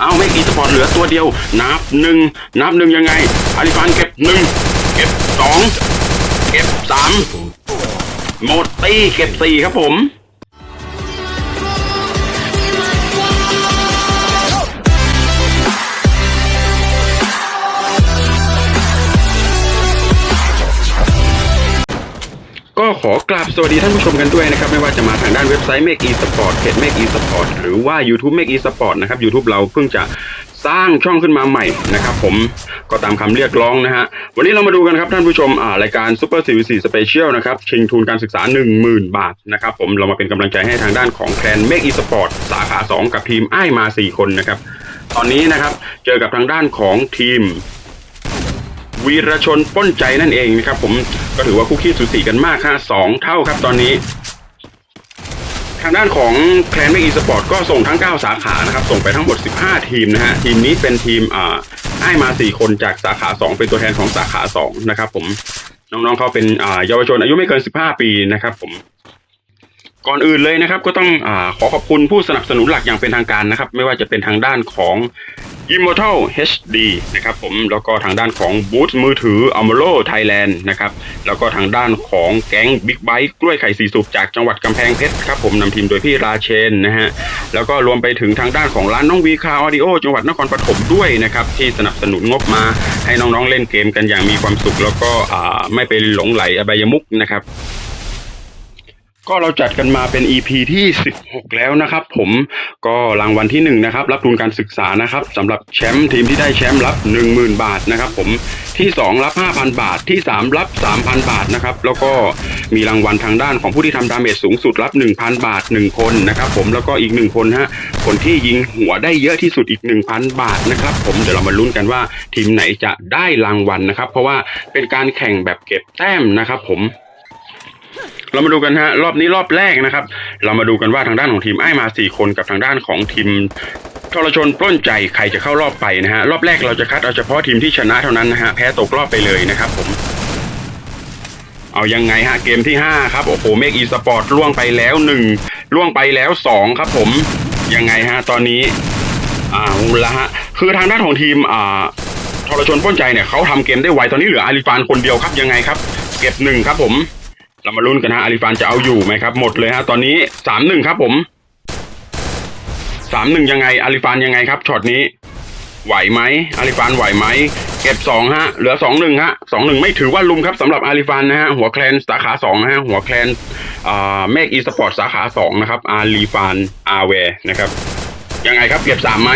เอาเมกอีสปอร์ตเหลือตัวเดียว นับหนึ่งนับหนึ่งยังไงอาริฟานเก็บหนึ่งเก็บสองเก็บสามหมดตีเก็บสี่ครับผม ขอกราบสวัสดีท่านผู้ชมกันด้วยนะครับ ไม่ว่าจะมาทางด้านเว็บไซต์ Make eSport เพจ Make eSport หรือว่า YouTube Make eSport นะครับ YouTube เราเพิ่งจะสร้างช่องขึ้นมาใหม่นะครับผมก็ตามคำเรียกร้องนะฮะ วันนี้เรามาดูกันครับท่านผู้ชมรายการ Super Series 4 Special นะครับ ชิงทุนการศึกษา 10,000 บาทนะครับผมเรามาเป็นกำลังใจให้ทางด้านของแคลน Make eSport สาขา 2 กับทีมไอ้ายมา 4 คนนะครับ ตอนนี้นะครับ เจอกับทางด้านของทีม วีรชนป้นใจนั่นเองนะครับ ผมก็ถือว่าคู่ขี้สูสีกันมากฮะสองเท่าครับตอนนี้ ทางด้านของแคลนเมกอีสปอร์ตก็ส่งทั้ง 9 สาขานะครับ ส่งไปทั้งหมด 15 ทีมนะฮะทีมนี้เป็นทีมอ่าให้มา 4 คนจากสาขา 2 เป็นตัวแทนของสาขา 2 นะครับ ผมน้องๆเขาเป็นอ่าเยาวชนอายุไม่เกิน 15 ปีนะครับ ผมก่อนอื่นเลยนะครับก็ต้องอขอขอบคุณผู้สนับสนุนหลักอย่างเป็นทางการนะครับ ไม่ว่าจะเป็นทางด้านของ Immortal HD นะครับผมแล้วก็ทางด้านของบูธมือถือ a m o l o Thailand นะครับแล้วก็ทางด้านของแก๊ง Big Bike กล้วยไข่สีสุกจากจังหวัดกำแพงเพชรครับผมนำทีมโดยพี่ราเชนนะฮะแล้วก็รวมไปถึงทางด้านของร้านน้องวีคาออดิโอจังหวัดนครปฐมด้วยนะครับที่สนับสนุนงบมาให้น้องๆเล่นเกมกันอย่างมีความสุข แล้วก็ไม่ไปหลงไหลอบายมุกนะครับ ก็เราจัดกันมาเป็น EP ที่ 16 แล้วนะครับ ผมก็รางวัลที่1นะครับรับทุนการศึกษานะครับสำหรับแชมป์ทีมที่ได้แชมป์รับ 10,000 บาทนะครับ ผมที่ 2 รับ 5,000 บาทที่ 3 รับ 3,000 บาทนะครับแล้วก็มีรางวัลทางด้านของผู้ที่ทำดาเมจสูงสุดรับ 1,000 บาท 1 คนนะครับ ผมแล้วก็อีก 1 คนฮะคนที่ยิงหัวได้เยอะที่สุดอีก 1,000 บาทนะครับ ผมเดี๋ยวเรามาลุ้นกันว่าทีมไหนจะได้รางวัลนะครับ เพราะว่าเป็นการแข่งแบบเก็บแต้มนะครับ ผม เรามาดูกันฮะรอบนี้รอบแรกนะครับ เรามาดูกันว่าทางด้านของทีมไอ้มาสี่คนกับทางด้านของทีมทรชนปล้นใจใครจะเข้ารอบไปนะฮะรอบแรกเราจะคัดเอาเฉพาะทีมที่ชนะเท่านั้นนะฮะแพ้ตกรอบไปเลยนะครับผมเอายังไงฮะเกมที่ห้าครับโอ้โหเมกอีสปอร์ตล่วงไปแล้วหนึ่งล่วงไปแล้วสองครับผมยังไงฮะตอนนี้อ่าละฮะคือทางด้านของทีมอ่าทรชนปล้นใจเนี่ยเขาทำเกมได้ไวตอนนี้เหลืออาริฟานคนเดียวครับยังไงครับ เก็บหนึ่งครับผม เรามาลุ้นกันฮะอาริฟานจะเอาอยู่ไหมครับ หมดเลยฮะตอนนี้สามหนึ่งครับผมสามหนึ่งยังไงอาริฟานยังไงครับช็อตนี้ ไหวไหมอาริฟานไหวไหมเก็บสองฮะเหลือสองหนึ่งฮะสองหนึ่งไม่ถือว่าลุมครับสำหรับอาริฟานนะฮะหัวแคลนสาขาสองนะฮะหัวแคลนอ่าเมกอีสปอร์ตสาขาสองนะครับอาริฟานอาเวนะครับยังไงครับเก็บสามไหม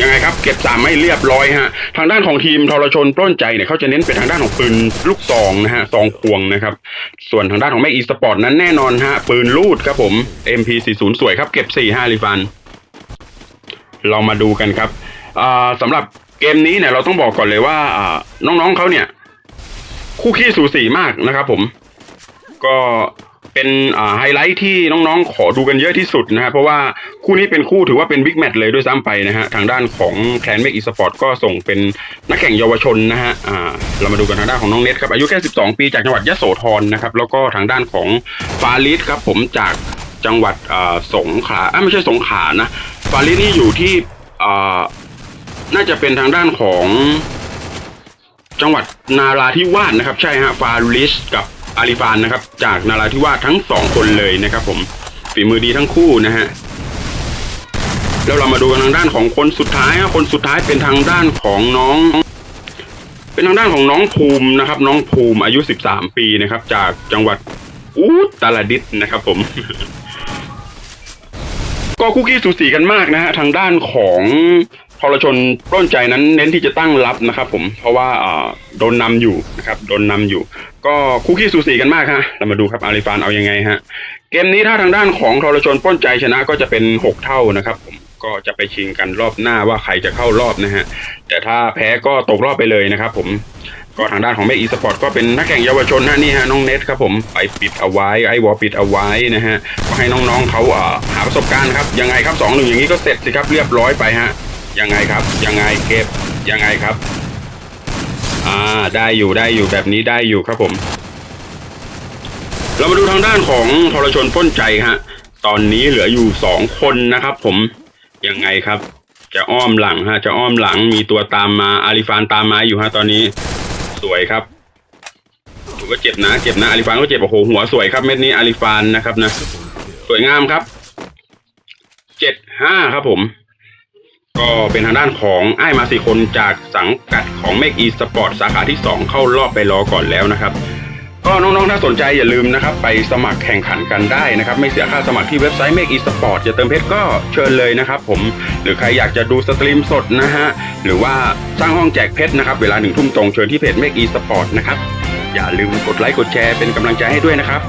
ยังไงครับ เก็บสามไม่เรียบร้อยฮะทางด้านของทีมทรชนปล้นใจเนี่ยเขาจะเน้นเป็นทางด้านของปืนลูกซองนะฮะซองควงนะครับ ส่วนทางด้านของแม็กอีสปอร์ตนั้นแน่นอนฮะปืนลูดครับผม MP40 สวยครับเก็บ4 5ลิฟัน เรามาดูกันครับอ่าสำหรับเกมนี้เนี่ยเราต้องบอกก่อนเลยว่าน้องๆเขาเนี่ย คู่ขี้สูสีมากนะครับผม ก็ เป็นไฮไลท์ที่น้องๆ ขอดูกันเยอะที่สุดนะฮะเพราะว่าคู่นี้เป็นคู่ถือว่าเป็นบิ๊กแมตช์เลยด้วยซ้ำไปนะฮะทางด้านของแคลนเมกอีสปอร์ตก็ส่งเป็นนักแข่งเยาวชนนะฮะเรามาดูกันทางด้านของน้องเน็ตครับอายุแค่ 12 ปีจากจังหวัดยโสธรนะครับแล้วก็ทางด้านของฟาริสครับผมจากจังหวัดสงขลาอะไม่ใช่สงขลานะฟาริสนี่อยู่ที่น่าจะเป็นทางด้านของจังหวัดนาราธิวาสนะครับใช่ฮะฟาริสกับ อาริฟานนะครับ จากนาราธิวาสทั้งสองคนเลยนะครับ ผมฝีมือดีทั้งคู่นะฮะแล้วเรามาดูกันทางด้านของคนสุดท้ายฮะคนสุดท้ายเป็นทางด้านของน้อง เป็นทางด้านของน้องภูมินะครับ น้องภูมิอายุ 13 ปีนะครับ จากจังหวัดอุตรดิตถ์นะครับ ผม ก็คุกกี้สูสีกันมากนะฮะทางด้านของ ทรชนปล้นใจนั้นเน้นที่จะตั้งรับนะครับ ผมเพราะว่าโดนนำอยู่นะครับโดนนำอยู่ ก็คุกกี้สูสีกันมากฮะเรามาดูครับอาริฟานเอายังไงฮะเกมนี้ถ้าทางด้านของทรชนปล้นใจชนะก็จะเป็นหกเท่านะครับ ผมก็จะไปชิงกันรอบหน้าว่าใครจะเข้ารอบนะฮะแต่ถ้าแพ้ก็ตกรอบไปเลยนะครับ ผมก็ทางด้านของเมกอีสปอร์ตก็เป็นนักแข่งเยาวชนนะนี่ฮะน้องเน็ตครับผมไปปิดเอาไว้ไอ้วอลปิดเอาไว้นะฮะก็ให้น้องๆเขาอ่าหาประสบการณ์ครับยังไงครับสองหนึ่งอย่างนี้ก็เสร็จสิครับเรียบร้อยไปฮะ ยังไงครับ ยังไงเก็บยังไงครับ อ่าได้อยู่ได้อยู่แบบนี้ได้อยู่ครับผม เรามาดูทางด้านของทรชนป้นใจฮะ ตอนนี้เหลืออยู่สองคนนะครับ ผมยังไงครับ จะอ้อมหลังฮะ จะอ้อมหลังมีตัวตามมาอาริฟานตามมาอยู่ฮะตอนนี้ สวยครับถือว่าเจ็บนะเจ็บนะอาริฟานก็เจ็บโอ้โหหัวสวยครับเม็ดนี้อาริฟานนะครับนะ สวยงามครับเจ็ดห้าครับผม ก็เป็นทางด้านของไอ้มาสี่คนจากสังกัดของ Make e Sport สาขาที่ 2 เข้ารอบไปรอก่อนแล้วนะครับ ก็น้องๆ ถ้าสนใจอย่าลืมนะครับ ไปสมัครแข่งขันกันได้นะครับ ไม่เสียค่าสมัครที่เว็บไซต์ Make e Sport จะเติมเพชรก็เชิญเลยนะครับผมหรือใครอยากจะดูสตรีมสดนะฮะ หรือว่าสร้างห้องแจกเพชรนะครับ เวลาหนึ่งทุ่มตรงเชิญที่เพจ Make e Sport นะครับอย่าลืมกดไลค์กดแชร์เป็นกำลังใจให้ด้วยนะครับ